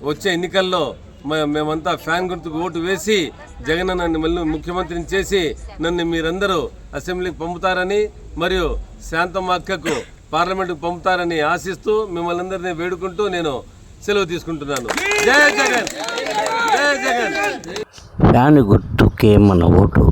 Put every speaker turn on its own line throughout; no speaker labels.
వచ్చే ఎన్నికల్లో మేమంతా ఫ్యాన్ గుర్తుకు ఓటు వేసి జగన్ నన్ను మళ్ళీ ముఖ్యమంత్రిని చేసి నన్ను మీరందరూ అసెంబ్లీకి పంపుతారని మరియు శాంతమ్మ అక్కకు పార్లమెంటుకు పంపుతారని ఆశిస్తూ మిమ్మల్ని అందరినీ వేడుకుంటూ నేను సెలవు తీసుకుంటున్నాను. జగన్! జై జగన్!
ఫ్యాన్ గుర్తుకే మన ఓటు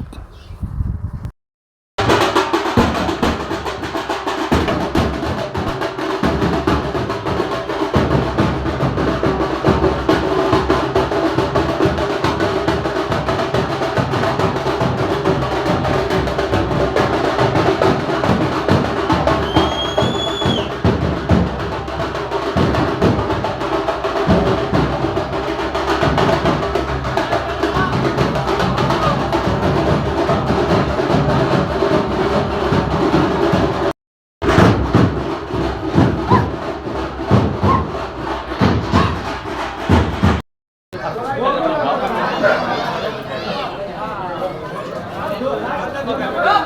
Go!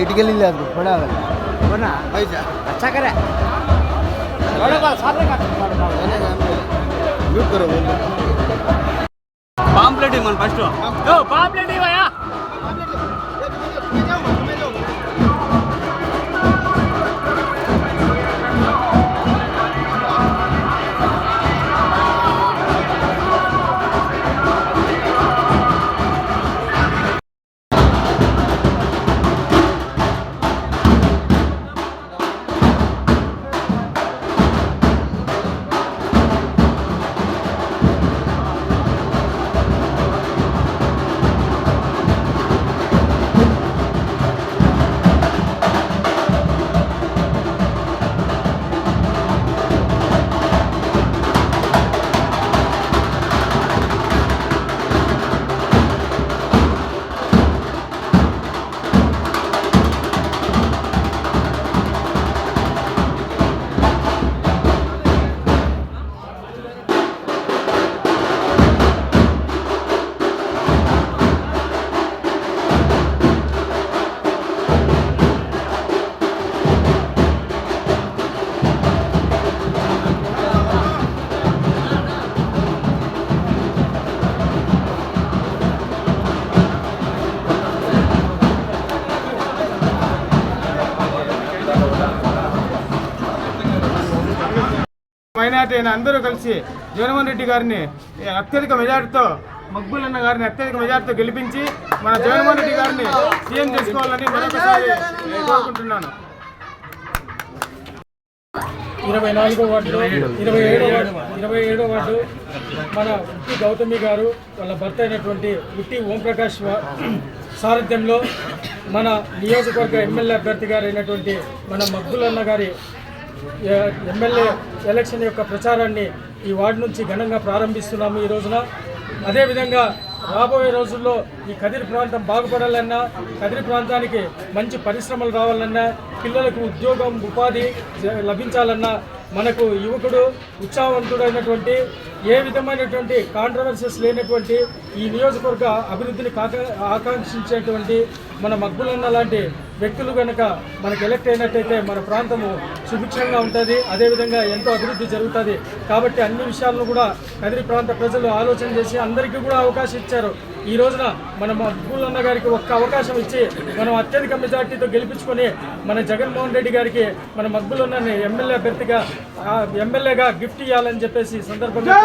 ಇಟ್ಗೆಲಿಲ್ಲ ಅದು ಬಡ ಆಗಲ್ಲ
ಬಣ್ಣ ಹಚ್ಚಾಕರೆ ಪಾಂಪ್ಲೆಟ್ ಇವ್ ಫಸ್ಟು
ಪಾಂಪ್ಲೆಟ್
ಇವಯ್ಯ నాటి అందరూ కలిసి జగన్మోహన్ రెడ్డి గారిని అత్యధిక మెజార్టీతో మక్బులన్న గారిని అత్యధిక మెజార్టీతో గెలిపించి మన జగన్మోహన్ రెడ్డి గారిని సీఎం చేసుకోవాలని మరొకసారి కోరుకుంటున్నాను.
ఇరవై నాలుగో వార్డు ఇరవై ఏడో వార్డు ఇరవై ఏడో వార్డు మన ఉట్టి గౌతమి గారు వాళ్ళ భర్త అయినటువంటి ఉట్టి ఓంప్రకాష్ సారథ్యంలో మన నియోజకవర్గ ఎమ్మెల్యే అభ్యర్థి గారు అయినటువంటి మన మగ్గులన్న గారి ఎమ్మెల్యే ఎలక్షన్ యొక్క ప్రచారాన్ని ఈ వార్డు నుంచి ఘనంగా ప్రారంభిస్తున్నాము ఈ రోజున. అదేవిధంగా రాబోయే రోజుల్లో ఈ కదిరి ప్రాంతం బాగుపడాలన్నా కదిరి ప్రాంతానికి మంచి పరిశ్రమలు రావాలన్నా పిల్లలకు ఉద్యోగం ఉపాధి లభించాలన్నా మనకు యువకుడు ఉత్సాహవంతుడైనటువంటి ఏ విధమైనటువంటి కాంట్రవర్సీస్ లేనటువంటి ఈ నియోజకవర్గ అభివృద్ధిని కాక ఆకాంక్షించేటువంటి మన మగ్గులన్న లాంటి వ్యక్తులు కనుక మనకు ఎలక్ట్ అయినట్టయితే మన ప్రాంతము సుభిక్షంగా ఉంటుంది అదేవిధంగా ఎంతో అభివృద్ధి జరుగుతుంది. కాబట్టి అన్ని విషయాలను కూడా కదిరి ప్రాంత ప్రజలు ఆలోచన చేసి అందరికీ కూడా అవకాశం ఇచ్చారు. ఈ రోజున మన మగ్గులన్న గారికి ఒక్క అవకాశం ఇచ్చి మనం అత్యధిక మెజార్టీతో గెలిపించుకొని మన జగన్మోహన్ రెడ్డి గారికి మన మగ్గులన్నని ఎమ్మెల్యే అభ్యర్థిగా ఎమ్మెల్యేగా గిఫ్ట్ ఇవ్వాలని చెప్పేసి సందర్భంగా